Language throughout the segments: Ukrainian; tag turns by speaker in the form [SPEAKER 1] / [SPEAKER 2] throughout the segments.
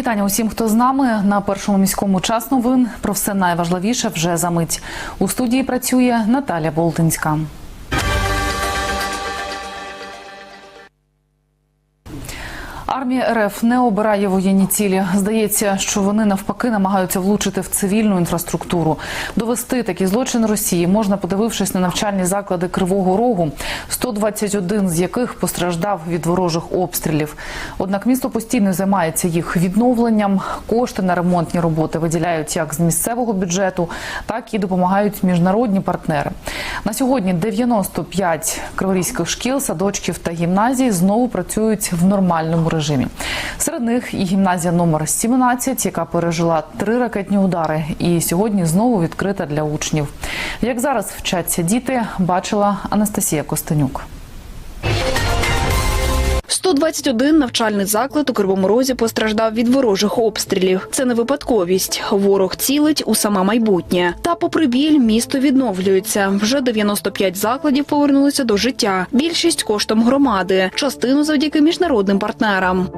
[SPEAKER 1] Вітання усім, хто з нами на першому міському час новин. Про все найважливіше вже за мить. У студії працює Наталя Болтинська. Армія РФ не обирає воєнні цілі. Здається, що вони навпаки намагаються влучити в цивільну інфраструктуру. Довести такі злочин Росії можна, подивившись на навчальні заклади Кривого Рогу, 121 з яких постраждав від ворожих обстрілів. Однак місто постійно займається їх відновленням. Кошти на ремонтні роботи виділяють як з місцевого бюджету, так і допомагають міжнародні партнери. На сьогодні 95 криворізьких шкіл, садочків та гімназій знову працюють в нормальному режимі. Серед них і гімназія номер 17, яка пережила три ракетні удари, і сьогодні знову відкрита для учнів. Як зараз вчаться діти, бачила Анастасія Костенюк.
[SPEAKER 2] 121 навчальний заклад у Кривому Розі постраждав від ворожих обстрілів. Це не випадковість. Ворог цілить у саме майбутнє. Та, попри біль, місто відновлюється. Вже 95 закладів повернулися до життя. Більшість коштом громади, частину завдяки міжнародним партнерам.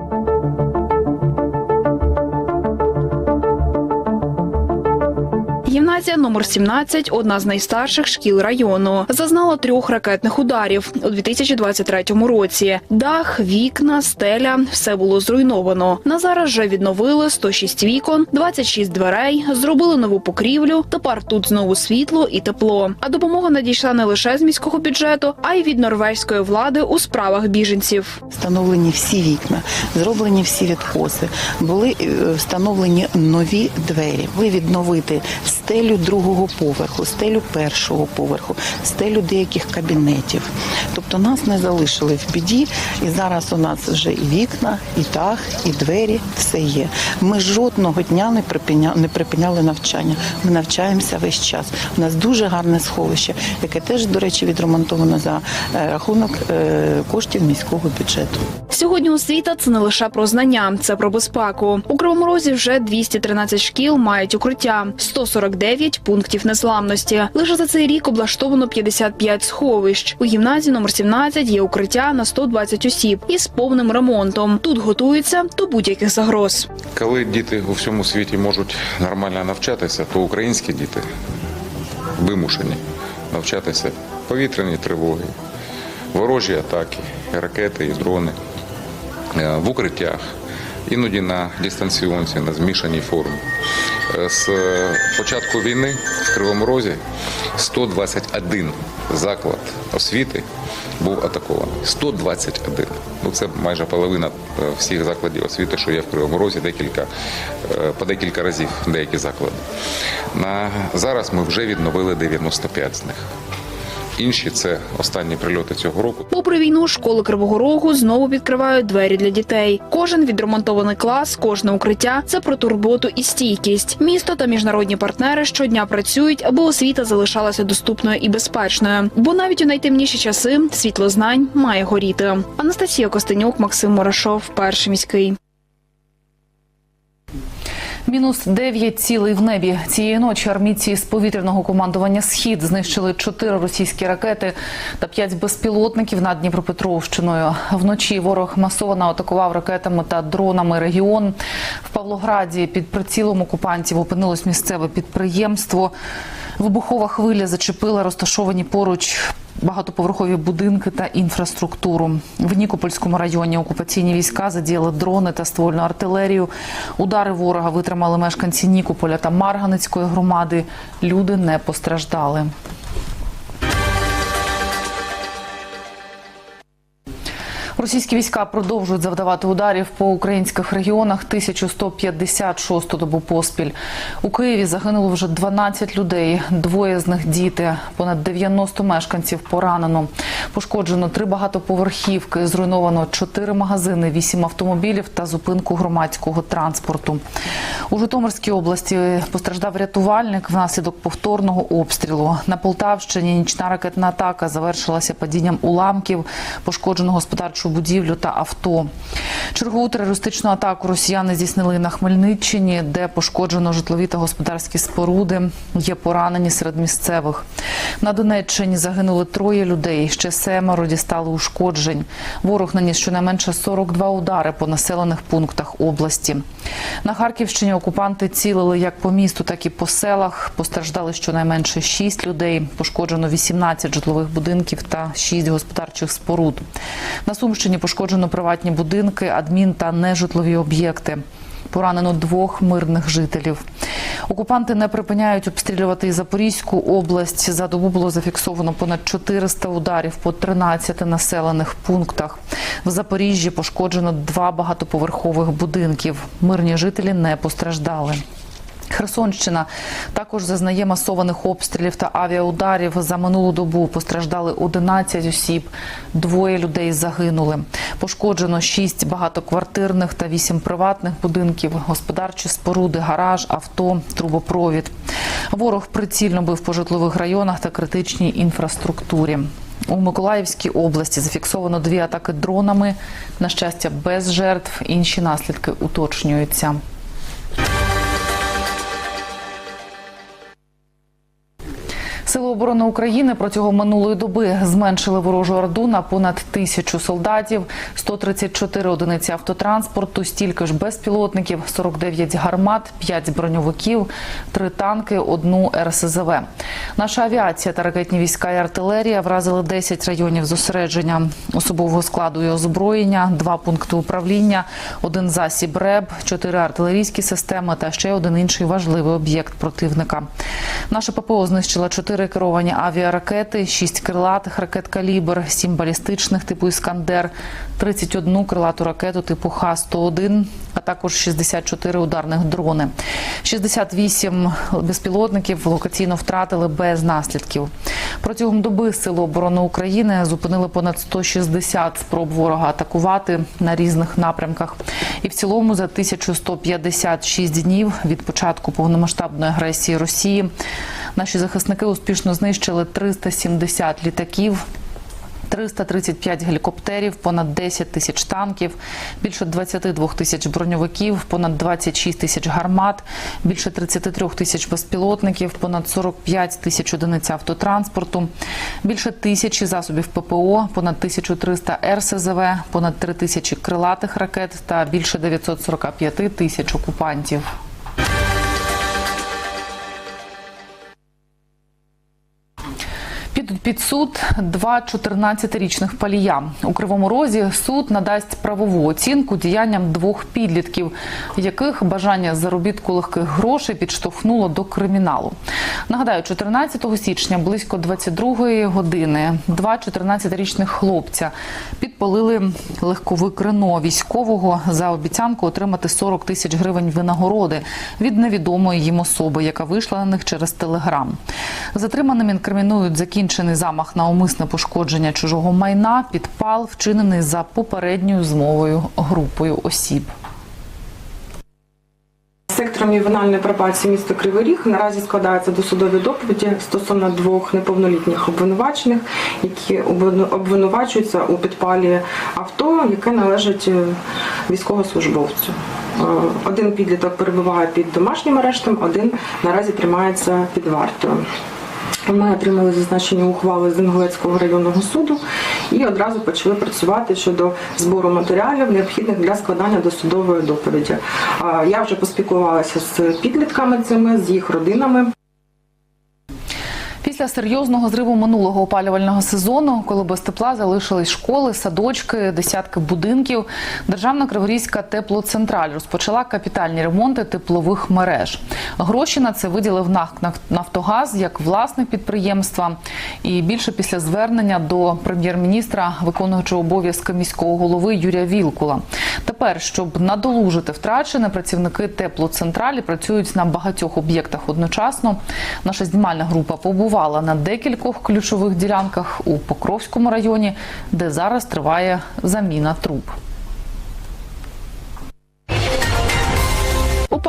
[SPEAKER 2] Гімназія номер 17 – одна з найстарших шкіл району. Зазнала трьох ракетних ударів у 2023 році. Дах, вікна, стеля – все було зруйновано. На зараз вже відновили 106 вікон, 26 дверей, зробили нову покрівлю. Тепер тут знову світло і тепло. А допомога надійшла не лише з міського бюджету, а й від норвезької влади у справах біженців.
[SPEAKER 3] Встановлені всі вікна, зроблені всі відкоси, були е, встановлені нові двері. Ви відновити стелю другого поверху, стелю першого поверху, стелю деяких кабінетів. Тобто нас не залишили в біді, і зараз у нас вже і вікна, і дах, і двері, все є. Ми жодного дня не припиняли, не припиняли навчання. Ми навчаємося весь час. У нас дуже гарне сховище, яке теж, до речі, відремонтовано за е, рахунок е, коштів міського бюджету.
[SPEAKER 2] Сьогодні освіта це не лише про знання, це про безпеку. У Кривому Розі вже 213 шкіл мають укриття, 149 пунктів незламності. Лише за цей рік облаштовано 55 сховищ. У гімназії номер 17 є укриття на 120 осіб із повним ремонтом. Тут готуються до будь-яких загроз.
[SPEAKER 4] Коли діти у всьому світі можуть нормально навчатися, то українські діти вимушені навчатися повітряні тривоги, ворожі атаки, ракети і дрони в укриттях, іноді на дистанціонці, на змішаній формі. Е, З початку війни в Кривому Розі 121 заклад освіти був атакований. 121. Ну це майже половина е, всіх закладів освіти, що є в Кривому Розі, декілька е, по декілька разів деякі заклади. На зараз ми вже відновили 95 з них. Інші це останні прильоти цього року.
[SPEAKER 2] Попри війну, школи Кривого Рогу знову відкривають двері для дітей. Кожен відремонтований клас, кожне укриття це про турботу і стійкість. Місто та міжнародні партнери щодня працюють, аби освіта залишалася доступною і безпечною. Бо навіть у найтемніші часи світло знань має горіти. Анастасія Костенюк, Максим Мурашов, перший міський.
[SPEAKER 1] Мінус 9 цілий в небі. Цієї ночі армійці з повітряного командування Схід знищили 4 російські ракети та 5 безпілотників над Дніпропетровщиною. Вночі ворог масово атакував ракетами та дронами регіон. В Павлограді під прицілом окупантів опинилось місцеве підприємство. Вибухова хвиля зачепила розташовані поруч багатоповерхові будинки та інфраструктуру. В Нікопольському районі окупаційні війська задіяли дрони та ствольну артилерію. Удари ворога витримали мешканці Нікополя та Марганецької громади. Люди не постраждали. Російські війська продовжують завдавати ударів по українських регіонах 1156 добу поспіль. У Києві загинуло вже 12 людей, двоє з них діти. Понад 90 мешканців поранено. Пошкоджено три багатоповерхівки, зруйновано чотири магазини, вісім автомобілів та зупинку громадського транспорту. У Житомирській області постраждав рятувальник внаслідок повторного обстрілу. На Полтавщині нічна ракетна атака завершилася падінням уламків, пошкоджено господарчу будівлю та авто. Чергову терористичну атаку росіяни здійснили на Хмельниччині, де пошкоджено житлові та господарські споруди. Є поранені серед місцевих. На Донеччині загинули троє людей. Ще семеро дістали ушкоджень. Ворог наніс щонайменше 42 удари по населених пунктах області. На Харківщині окупанти цілили як по місту, так і по селах. Постраждали щонайменше 6 людей. Пошкоджено 18 житлових будинків та 6 господарчих споруд. На Сумщині пошкоджено приватні будинки, адмін та нежитлові об'єкти. Поранено двох мирних жителів. Окупанти не припиняють обстрілювати і Запорізьку область. За добу було зафіксовано понад 400 ударів по 13 населених пунктах. В Запоріжжі пошкоджено два багатоповерхових будинків. Мирні жителі не постраждали. Херсонщина також зазнає масованих обстрілів та авіаударів. За минулу добу постраждали 11 осіб, двоє людей загинули. Пошкоджено 6 багатоквартирних та 8 приватних будинків, господарчі споруди, гараж, авто, трубопровід. Ворог прицільно бив по житлових районах та критичній інфраструктурі. У Миколаївській області зафіксовано дві атаки дронами. На щастя, без жертв. Інші наслідки уточнюються. Оборони України протягом минулої доби зменшили ворожу орду на понад тисячу солдатів, 134 одиниці автотранспорту, стільки ж безпілотників, 49 гармат, 5 броньовиків, 3 танки, одну РСЗВ. Наша авіація та ракетні війська і артилерія вразили 10 районів зосередження особового складу і озброєння, два пункти управління, один засіб РЕБ, чотири артилерійські системи та ще один інший важливий об'єкт противника. Наша ППО знищила чотири керовані авіаракети, шість крилатих ракет «Калібр», сім балістичних типу «Іскандер», 31 крилату ракету типу Х-101, а також 64 ударних дрони. 68 безпілотників локаційно втратили без наслідків. Протягом доби Сили оборони України зупинили понад 160 спроб ворога атакувати на різних напрямках. І в цілому за 1156 днів від початку повномасштабної агресії Росії наші захисники успішно знищили 370 літаків. 335 гелікоптерів, понад 10 тисяч танків, більше 22 тисяч броньовиків, понад 26 тисяч гармат, більше 33 тисяч безпілотників, понад 45 тисяч одиниць автотранспорту, більше тисячі засобів ППО, понад 1300 РСЗВ, понад 3 тисячі крилатих ракет та більше 945 тисяч окупантів. Під суд два 14-річних палія. У Кривому Розі суд надасть правову оцінку діянням двох підлітків, яких бажання заробітку легких грошей підштовхнуло до криміналу. Нагадаю, 14 січня близько 22-ї години два 14-річних хлопця підпалили легковик Рено військового за обіцянку отримати 40 тисяч гривень винагороди від невідомої їм особи, яка вийшла на них через телеграм. Затриманим інкримінують закінчений замах на умисне пошкодження чужого майна, підпал, вчинений за попередньою змовою групою осіб.
[SPEAKER 5] Сектором ювенальної пробації міста Кривий Ріг наразі складаються досудові доповіді стосовно двох неповнолітніх обвинувачених, які обвину- обвинувачуються у підпалі авто, яке належить е, військовослужбовцю. Е, Один підліток перебуває під домашнім арештом, один наразі тримається під вартою. Ми отримали зазначені ухвали з Інгулецького районного суду і одразу почали працювати щодо збору матеріалів, необхідних для складання досудової доповіді. Я вже поспілкувалася з підлітками цими, з їх родинами.
[SPEAKER 1] Після серйозного зриву минулого опалювального сезону, коли без тепла залишились школи, садочки, десятки будинків, Державна Криворізька теплоцентраль розпочала капітальні ремонти теплових мереж. Гроші на це виділив НАК Нафтогаз як власник підприємства. І більше після звернення до прем'єр-міністра, виконуючого обов'язки міського голови Юрія Вілкула. Тепер, щоб надолужити втрачене, працівники теплоцентралі працюють на багатьох об'єктах одночасно. Наша знімальна група побувала на декількох ключових ділянках у Покровському районі, де зараз триває заміна труб.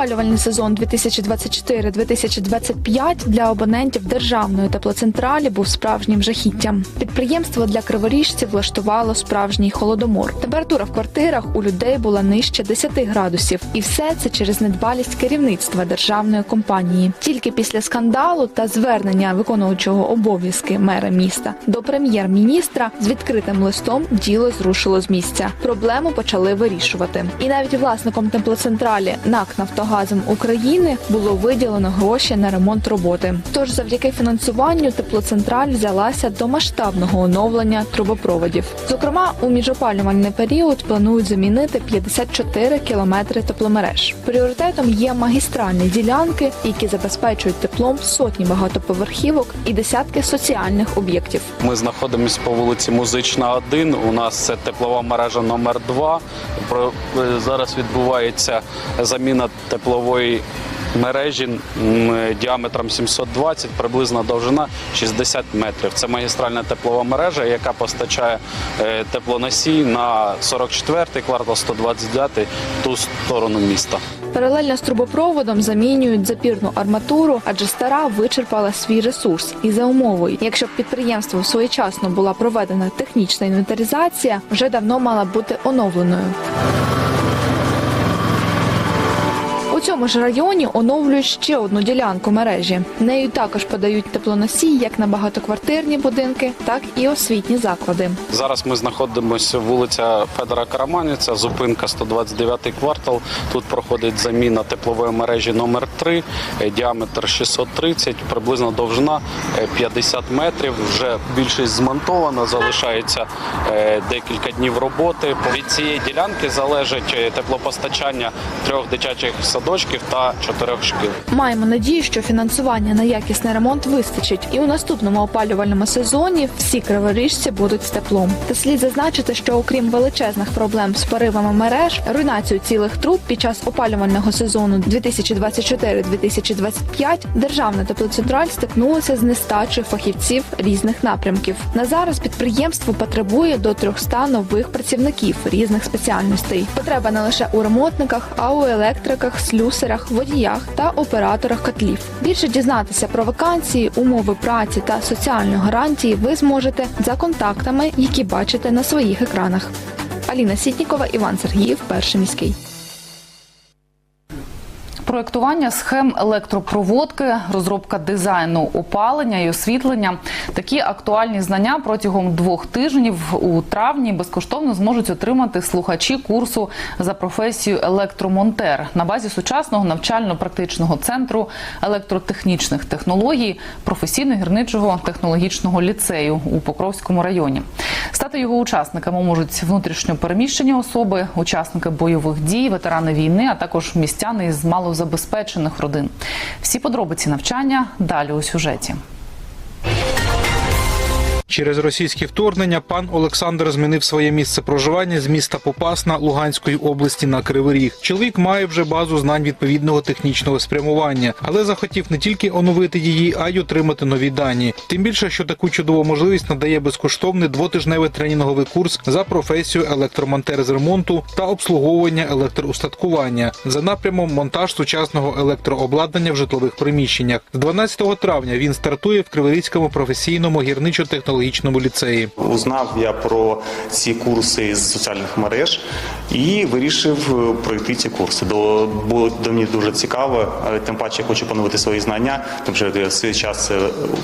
[SPEAKER 6] Опалювальний сезон 2024-2025 для абонентів державної теплоцентралі був справжнім жахіттям. Підприємство для криворіжців влаштувало справжній холодомор. Температура в квартирах у людей була нижче 10 градусів, і все це через недбалість керівництва державної компанії. Тільки після скандалу та звернення виконуючого обов'язки мера міста до прем'єр-міністра з відкритим листом діло зрушило з місця. Проблему почали вирішувати. І навіть власником теплоцентралі НАК Нафтогазом України було виділено гроші на ремонт роботи. Тож, завдяки фінансуванню, теплоцентраль взялася до масштабного оновлення трубопроводів. Зокрема, у міжопалювальний період планують замінити 54 кілометри тепломереж. Пріоритетом є магістральні ділянки, які забезпечують теплом сотні багатоповерхівок і десятки соціальних об'єктів.
[SPEAKER 7] Ми знаходимося по вулиці Музична, 1. У нас це теплова мережа номер 2 Про- е, Зараз відбувається заміна теплової мережі діаметром 720, приблизна довжина 60 метрів. Це магістральна теплова мережа, яка постачає е, теплоносій на 44-й квартал, 129-й ту сторону міста.
[SPEAKER 6] Паралельно з трубопроводом замінюють запірну арматуру, адже стара вичерпала свій ресурс. І за умовою, якщо б підприємством своєчасно була проведена технічна інвентаризація, вже давно мала бути оновленою. Цьому ж районі оновлюють ще одну ділянку мережі. Нею також подають теплоносій як на багатоквартирні будинки, так і освітні заклади.
[SPEAKER 7] Зараз ми знаходимося вулиця Федора Караманіця, зупинка 129 квартал. Тут проходить заміна теплової мережі номер 3 е, діаметр 630, приблизно довжина е, 50 метрів. Вже більшість змонтована, залишається е, декілька днів роботи. Від цієї ділянки залежить е, теплопостачання трьох дитячих садочків та чотирьох шкіл.
[SPEAKER 6] Маємо надію, що фінансування на якісний ремонт вистачить, і у наступному опалювальному сезоні всі криворіжці будуть з теплом. Та слід зазначити, що окрім величезних проблем з поривами мереж, руйнацію цілих труб під час опалювального сезону 2024-2025 державна теплоцентраль стикнулася з нестачею фахівців різних напрямків. На зараз підприємство потребує до 300 нових працівників різних спеціальностей. Потреба не лише у ремонтниках, а у електриках, слюсарях, водіях та операторах котлів. Більше дізнатися про вакансії, умови праці та соціальні гарантії ви зможете за контактами, які бачите на своїх екранах. Аліна Сітнікова, Іван Сергіїв, перший міський.
[SPEAKER 1] Проектування схем електропроводки, розробка дизайну опалення і освітлення. Такі актуальні знання протягом двох тижнів у травні безкоштовно зможуть отримати слухачі курсу за професією електромонтер на базі сучасного навчально-практичного центру електротехнічних технологій професійно-гірничого технологічного ліцею у Покровському районі. Стати його учасниками можуть внутрішньо переміщені особи, учасники бойових дій, ветерани війни, а також містяни із малозабезпечених родин. Всі подробиці навчання далі у сюжеті.
[SPEAKER 8] Через російське вторгнення пан Олександр змінив своє місце проживання з міста Попасна Луганської області на Кривий Ріг. Чоловік має вже базу знань відповідного технічного спрямування, але захотів не тільки оновити її, а й отримати нові дані. Тим більше, що таку чудову можливість надає безкоштовний двотижневий тренінговий курс за професію електромонтер з ремонту та обслуговування електроустаткування за напрямом монтаж сучасного електрообладнання в житлових приміщеннях. З 12 травня він стартує в Криворізькому професійному гірничо-технологічному ліцеї.
[SPEAKER 9] Узнав я про ці курси з соціальних мереж і вирішив е, пройти ці курси. До було до мені дуже цікаво, тим паче я хочу поновити свої знання, тому що я свій час е,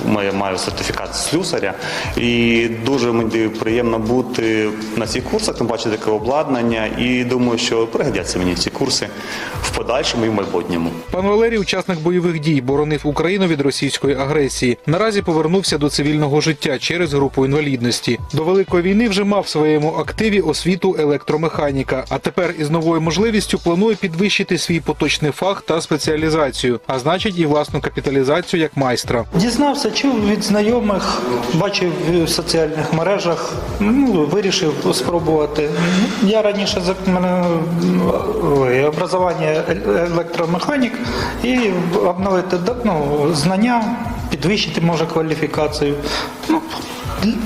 [SPEAKER 9] маю, маю сертифікат слюсаря, і дуже мені приємно бути на цих курсах, тим паче таке обладнання. І думаю, що пригодяться мені ці курси в подальшому і в майбутньому.
[SPEAKER 8] Пан Валерій, учасник бойових дій, боронив Україну від російської агресії. Наразі повернувся до цивільного життя через групу інвалідності. До великої війни вже мав в своєму активі освіту електромеханіка. А тепер із новою можливістю планує підвищити свій поточний фах та спеціалізацію, а значить і власну капіталізацію як майстра.
[SPEAKER 10] Дізнався, чув від знайомих, бачив в соціальних мережах, ну, вирішив спробувати. Я раніше мене образування електромеханік і обновити ну, знання, підвищити може кваліфікацію. Ну,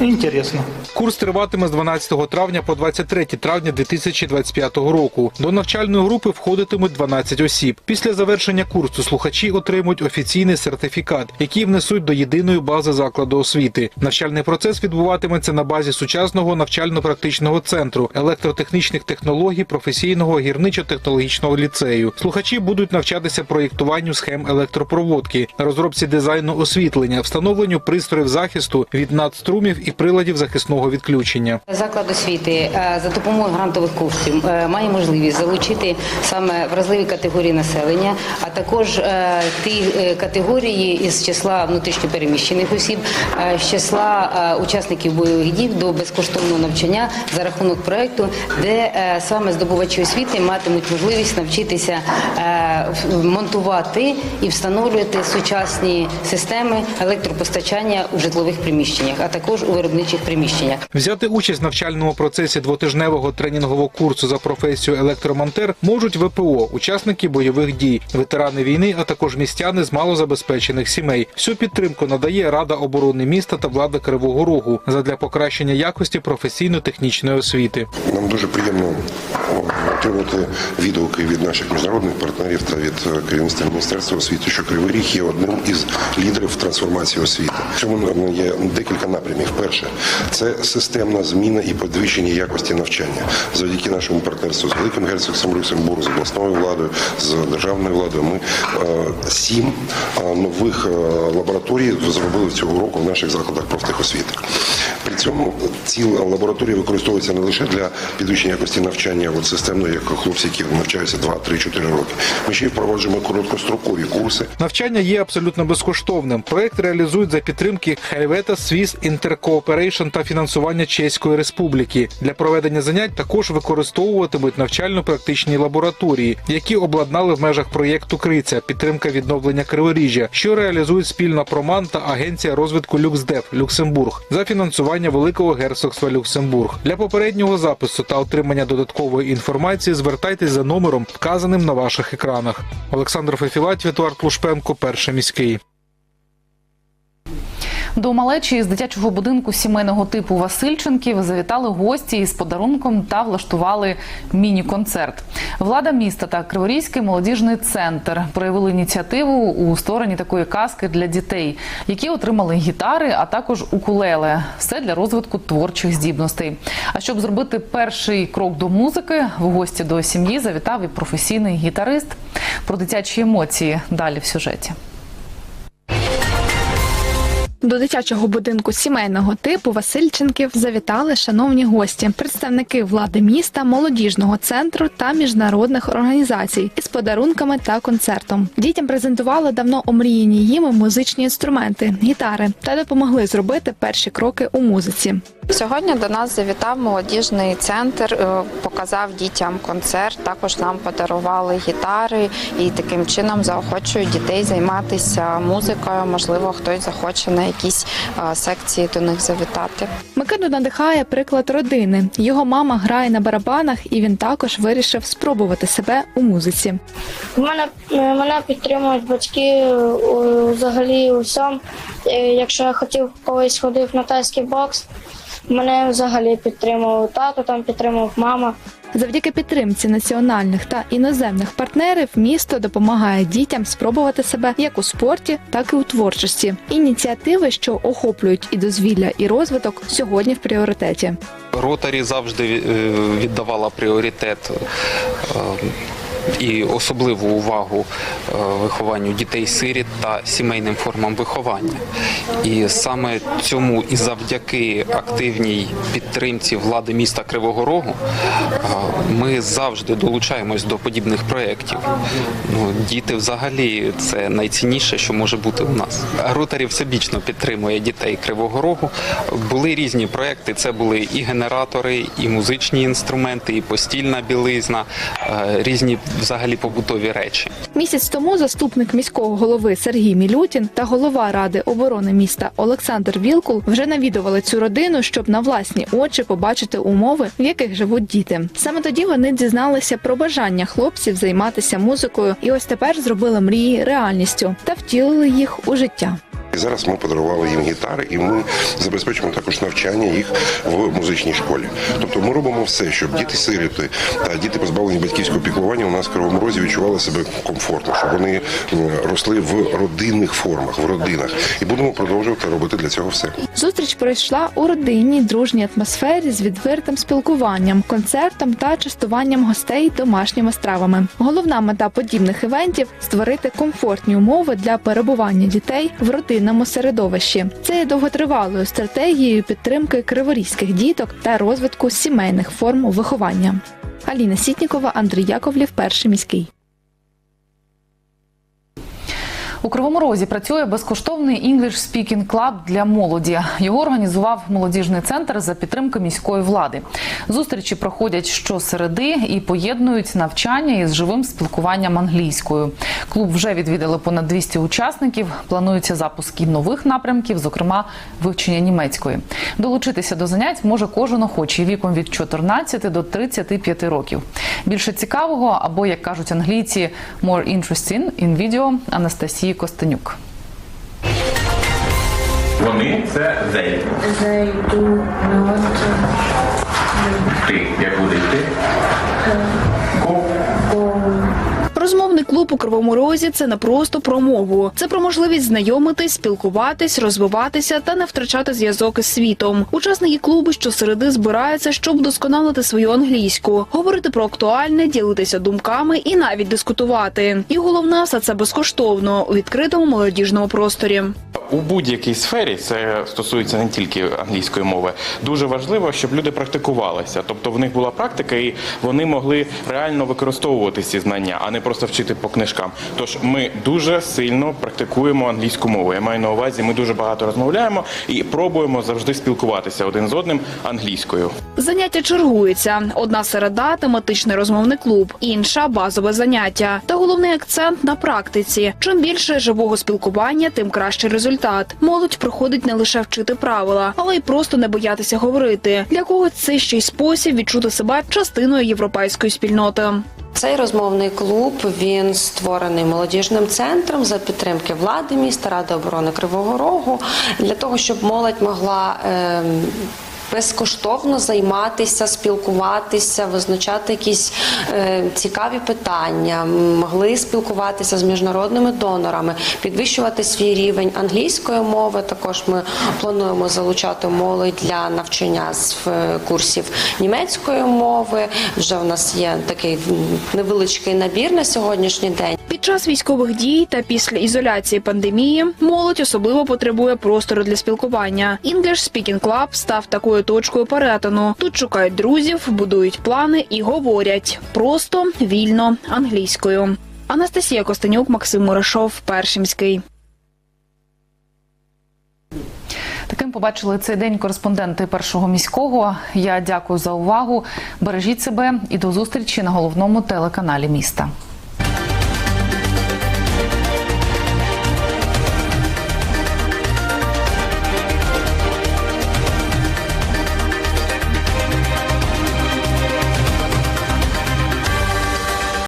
[SPEAKER 10] інтересно.
[SPEAKER 8] Курс триватиме з 12 травня по 23 травня 2025 року. До навчальної групи входитимуть 12 осіб. Після завершення курсу слухачі отримують офіційний сертифікат, який внесуть до єдиної бази закладу освіти. Навчальний процес відбуватиметься на базі сучасного навчально-практичного центру електротехнічних технологій професійного гірничо-технологічного ліцею. Слухачі будуть навчатися проєктуванню схем електропроводки, розробці дизайну освітлення, встановленню пристроїв захисту від надструмів і приладів захисного відключення.
[SPEAKER 11] Заклад освіти е, за допомогою грантових коштів е, має можливість залучити саме вразливі категорії населення, а також е, ті категорії із числа внутрішньопереміщених осіб, з числа учасників бойових дій до безкоштовного навчання за рахунок проекту, де саме здобувачі освіти матимуть можливість навчитися монтувати і встановлювати сучасні системи електропостачання у житлових приміщеннях, а також у виробничих приміщеннях.
[SPEAKER 8] Взяти участь в навчальному процесі двотижневого тренінгового курсу за професію електромонтер можуть ВПО, учасники бойових дій, ветерани війни, а також містяни з малозабезпечених сімей. Всю підтримку надає Рада оборони міста та влада Кривого Рогу задля покращення якості професійно-технічної освіти.
[SPEAKER 12] Нам дуже приємно отримати відгуки від наших міжнародних партнерів та від е, керівництва міністерства освіти, що Кривий Ріг є одним із лідерів трансформації освіти. В цьому е, є декілька напрямів. Перше це системна зміна і підвищення якості навчання завдяки нашому партнерству з великим герцогством Люксембургу, з обласною владою, з державною владою. Ми е, сім е, нових е, лабораторій зробили цього року в наших закладах профтехосвіти. При цьому ці лабораторії використовуються не лише для підвищення якості навчання от системно, як хлопці, які навчаються 2, 3, 4 роки. Ми ще й впроваджуємо короткострокові курси.
[SPEAKER 8] Навчання є абсолютно безкоштовним. Проект реалізують за підтримки Helvetia Swiss Intercooperation та фінансування Чеської Республіки. Для проведення занять також використовуватимуть навчально-практичні лабораторії, які обладнали в межах проєкту Криця підтримка відновлення криворіжжя, що реалізують спільна Проман та Агенція розвитку Люксдев Люксембург за фінансування Великого герцогства Люксембург. Для попереднього запису та отримання додаткової інформації звертайтесь за номером, вказаним на ваших екранах. Олександр Фефілатів, Едуард Лушпенко, перший міський.
[SPEAKER 1] До малечі з дитячого будинку сімейного типу Васильченків завітали гості із подарунком та влаштували міні-концерт. Влада міста та Криворізький молодіжний центр проявили ініціативу у створенні такої казки для дітей, які отримали гітари, а також укулеле. Все для розвитку творчих здібностей. А щоб зробити перший крок до музики, в гості до сім'ї завітав і професійний гітарист. Про дитячі емоції далі в сюжеті.
[SPEAKER 6] До дитячого будинку сімейного типу Васильченків завітали шановні гості, представники влади міста, молодіжного центру та міжнародних організацій із подарунками та концертом. Дітям презентували давно омріяні їми музичні інструменти, гітари та допомогли зробити перші кроки у музиці.
[SPEAKER 13] Сьогодні до нас завітав молодіжний центр, е, показав дітям концерт. Також нам подарували гітари і таким чином заохочують дітей займатися музикою. Можливо, хтось захоче на якісь е, секції до них завітати.
[SPEAKER 6] Микиту надихає приклад родини. Його мама грає на барабанах, і він також вирішив спробувати себе у музиці.
[SPEAKER 14] Мене мене підтримують батьки е, взагалі у всьому. Е, Якщо я хотів колись ходив на тайський бокс, мене взагалі підтримував тато, там підтримував мама.
[SPEAKER 6] Завдяки підтримці національних та іноземних партнерів місто допомагає дітям спробувати себе як у спорті, так і у творчості. Ініціативи, що охоплюють і дозвілля, і розвиток, сьогодні в пріоритеті.
[SPEAKER 7] Ротарі завжди е, віддавала пріоритет е, і особливу увагу е, вихованню дітей-сиріт та сімейним формам виховання. І саме цьому і завдяки активній підтримці влади міста Кривого Рогу е, ми завжди долучаємось до подібних проєктів. Ну, діти взагалі це найцінніше, що може бути у нас. Ротарі всебічно підтримує дітей Кривого Рогу. Були різні проекти. Це були і генератори, і музичні інструменти, і постільна білизна, е, різні взагалі побутові речі.
[SPEAKER 6] Місяць тому заступник міського голови Сергій Мілютін та голова ради оборони міста Олександр Вілкул вже навідували цю родину, щоб на власні очі побачити умови, в яких живуть діти. Саме тоді вони дізналися про бажання хлопців займатися музикою, і ось тепер зробили мрії реальністю та втілили їх у життя.
[SPEAKER 12] І зараз ми подарували їм гітари, і ми забезпечуємо також навчання їх в музичній школі. Тобто ми робимо все, щоб діти сироти та діти позбавлені батьківського піклування у нас в Кривому Розі відчували себе комфортно, щоб вони росли в родинних формах, в родинах. І будемо продовжувати робити для цього все.
[SPEAKER 2] Зустріч пройшла у родинній дружній атмосфері з відвертим спілкуванням, концертом та частуванням гостей домашніми стравами. Головна мета подібних івентів створити комфортні умови для перебування дітей в родинному середовищі. Це є довготривалою стратегією підтримки криворізьких діток та розвитку сімейних форм виховання. Аліна Сітнікова, Андрій Яковлів, перший міський.
[SPEAKER 1] У Кривому Розі працює безкоштовний English Speaking Club для молоді. Його організував молодіжний центр за підтримки міської влади. Зустрічі проходять щосереди і поєднують навчання із живим спілкуванням англійською. Клуб вже відвідали понад 200 учасників. Планується запуск і нових напрямків, зокрема вивчення німецької. Долучитися до занять може кожен охочий віком від 14 до 35 років. Більше цікавого або, як кажуть англійці, more interesting in video Анастасії Костенюк.
[SPEAKER 15] Вони це they.
[SPEAKER 16] They do not
[SPEAKER 15] Ти. Як буде йти?
[SPEAKER 2] Розмовний клуб у Кривому Розі це не просто про мову, це про можливість знайомитись, спілкуватись, розвиватися та не втрачати зв'язок із світом. Учасники клубу щосереди збираються, щоб вдосконалити свою англійську, говорити про актуальне, ділитися думками і навіть дискутувати. І головне, все це безкоштовно у відкритому молодіжному просторі.
[SPEAKER 15] У будь-якій сфері це стосується не тільки англійської мови. Дуже важливо, щоб люди практикувалися. Тобто в них була практика, і вони могли реально використовувати ці знання, а не просто вчити по книжкам. Тож ми дуже сильно практикуємо англійську мову. Я маю на увазі, ми дуже багато розмовляємо і пробуємо завжди спілкуватися один з одним англійською.
[SPEAKER 2] Заняття чергуються. Одна середа тематичний розмовний клуб, інша базове заняття. Та головний акцент на практиці. Чим більше живого спілкування, тим кращий результат. Молодь приходить не лише вчити правила, але й просто не боятися говорити. Для когось це ще й спосіб відчути себе частиною європейської спільноти.
[SPEAKER 17] Цей розмовний клуб він створений молодіжним центром за підтримки влади міста, Ради оборони Кривого Рогу для того, щоб молодь могла. ем, Безкоштовно займатися, спілкуватися, визначати якісь е, цікаві питання, могли спілкуватися з міжнародними донорами, підвищувати свій рівень англійської мови. Також ми плануємо залучати молодь для навчання з курсів німецької мови. Вже у нас є такий невеличкий набір на сьогоднішній день.
[SPEAKER 2] Під час військових дій та після ізоляції пандемії молодь особливо потребує простору для спілкування. English Speaking Club став такою точкою перетину. Тут шукають друзів, будують плани і говорять просто вільно англійською. Анастасія Костенюк, Максим Мурашов, Першимський.
[SPEAKER 1] Таким побачили цей день кореспонденти першого міського. Я дякую за увагу. Бережіть себе і до зустрічі на головному телеканалі міста.